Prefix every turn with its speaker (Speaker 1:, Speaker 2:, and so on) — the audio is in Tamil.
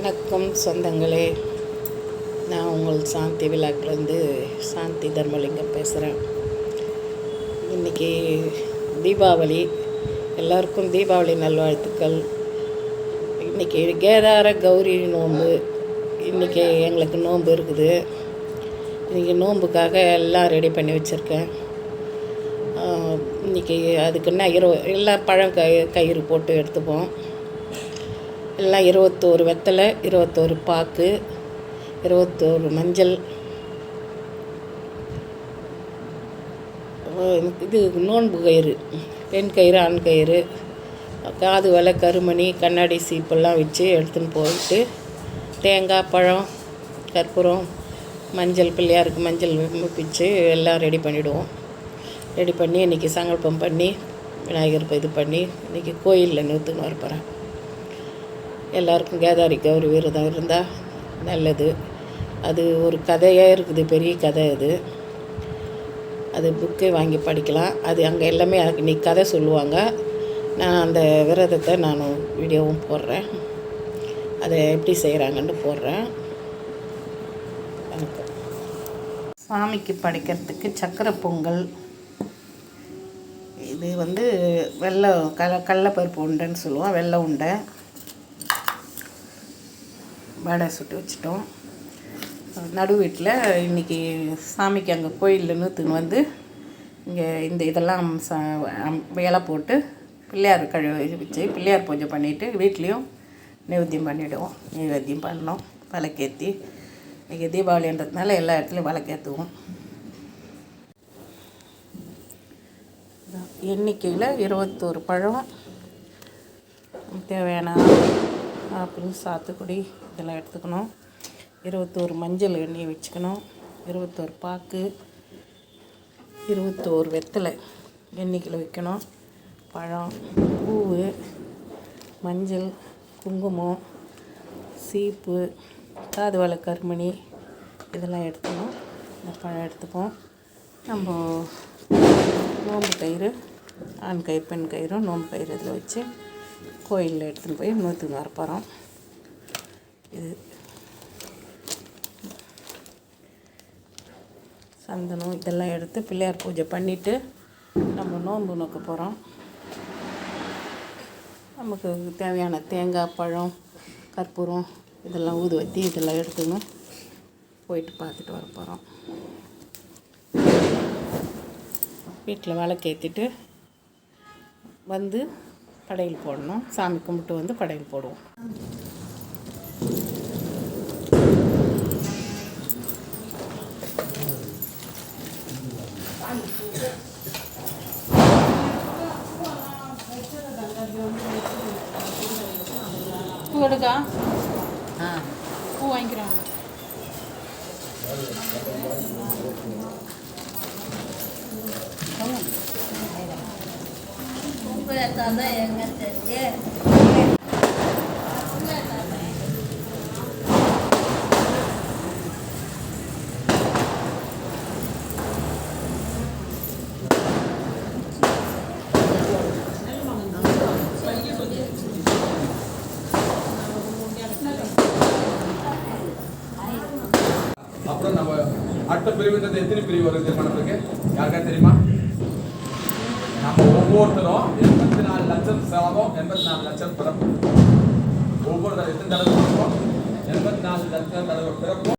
Speaker 1: வணக்கம் சொந்தங்களே. நான் உங்கள் சாந்தி விழாக்கிலேருந்து சாந்தி தர்மலிங்கம் பேசுகிறேன் இன்றைக்கி தீபாவளி. எல்லாருக்கும் தீபாவளி நல்வாழ்த்துக்கள். இன்றைக்கி கேதார கௌரி நோன்பு. இன்றைக்கி எங்களுக்கு நோன்பு இருக்குது. இன்றைக்கி நோன்புக்காக எல்லாம் ரெடி பண்ணி வச்சுருக்கேன். இன்றைக்கி அதுக்குன்னா இரவு எல்லாம் பழம் கயிறு போட்டு எடுத்துப்போம். எல்லாம் இருபத்தோரு வெத்தலை இருபத்தோரு பாக்கு இருபத்தோரு மஞ்சள். இது நோன்பு கயிறு. பெண் கயிறு ஆண் கயிறு. காது வலை கருமணி கண்ணாடி சீப்பெல்லாம் வச்சு எடுத்துன்னு போயிட்டு தேங்காய் பழம் கற்பூரம் மஞ்சள் பிள்ளையாருக்கு மஞ்சள் பிச்சு எல்லாம் ரெடி பண்ணிவிடுவோம் ரெடி பண்ணி இன்றைக்கி சங்கல்பம் பண்ணி விநாயகர் இது பண்ணி இன்றைக்கி கோயிலில் நிறுத்துன்னு வரப்போகிறேன் எல்லாருக்கும் கேதாரி கௌரி விரதம் இருந்தால் நல்லது. அது ஒரு கதையாக இருக்குது பெரிய கதை அது. அது புக்கே வாங்கி படிக்கலாம். அது அங்கே எல்லாமே இன்னைக்கு கதை சொல்லுவாங்க. நான் அந்த விரதத்தை நான் வீடியோவும் போடுறேன். அதை எப்படி செய்கிறாங்கன்னு போடுறேன். வணக்கம். சாமிக்கு படைக்கிறதுக்கு சக்கரை பொங்கல். இது வந்து வெள்ளை கல கடலப்பருப்பு உண்டைன்னு சொல்லுவோம். வெள்ளை உண்டை. வடை சுட்டு வச்சிட்டோம். நடு வீட்டில் இன்றைக்கி சாமிக்கு அங்கே கோயிலில் நூற்றுன்னு வந்து இங்கே இந்த இதெல்லாம் வேலை போட்டு பிள்ளையார் கழுவி வச்சு பிள்ளையார் பூஜை பண்ணிவிட்டு வீட்லேயும் நைவேத்தியம் பண்ணிவிடுவோம் நைவேத்தியம் பண்ணோம். விளக்கேற்றி இன்றைக்கி தீபாவளின்றதுனால எல்லா இடத்துலையும் விளக்கேற்றுவோம் எண்ணிக்கையில் இருபத்தோரு பழம். தேவையான ஆப்பிள் சாத்துக்குடி இதெல்லாம் எடுத்துக்கணும். இருபத்தோரு மஞ்சள் எண்ணெய் வச்சுக்கணும். இருபத்தோரு பாக்கு இருபத்தோரு வெத்தலை எண்ணிக்கையில் வைக்கணும். பழம் பூவு மஞ்சள் குங்குமம் சீப்பு காது வலை கருமணி இதெல்லாம் எடுத்துக்கணும். இந்த பழம் எடுத்துப்போம். நம்ம நோம்பு கயிறு ஆண் கயிறு பெண் கயிறும் நோம்பு கயிறு இதில் வச்சு கோயிலில் எடுத்துன்னு போய் நூற்றுன்னு வரப்போகிறோம் இது சந்தனம் இதெல்லாம் எடுத்து பிள்ளையார் பூஜை பண்ணிவிட்டு நம்ம நோன்பு நோக்க போகிறோம் நமக்கு தேவையான தேங்காய் பழம் கற்பூரம் இதெல்லாம் ஊதுவத்தி இதெல்லாம் எடுத்துக்கணும் போயிட்டு பார்த்துட்டு வர போகிறோம் வீட்டில் விளக்கேற்றிட்டு வந்து படையல் போடணும். சாமி கும்பிட்டு வந்து படையல் போடுவோம்.
Speaker 2: பூ எடுக்கா?
Speaker 1: ஆ
Speaker 2: பூ வாங்கிக்கிறோம்
Speaker 3: அப்புறம் நம்ம அடுத்த பிரிவுன்றது எத்தனை பிரிவு வருது தெரியுமா யாருக்கா தெரியுமா? நம்ம ஒவ்வொருத்தரும் எண்பத்தி எண்பத்தி நாலு லட்சம் பிறப்பு ஒவ்வொரு எத்தனை தடவை பிறப்போம் எண்பத்தி நாலு லட்சம் தடவை பிறப்போம்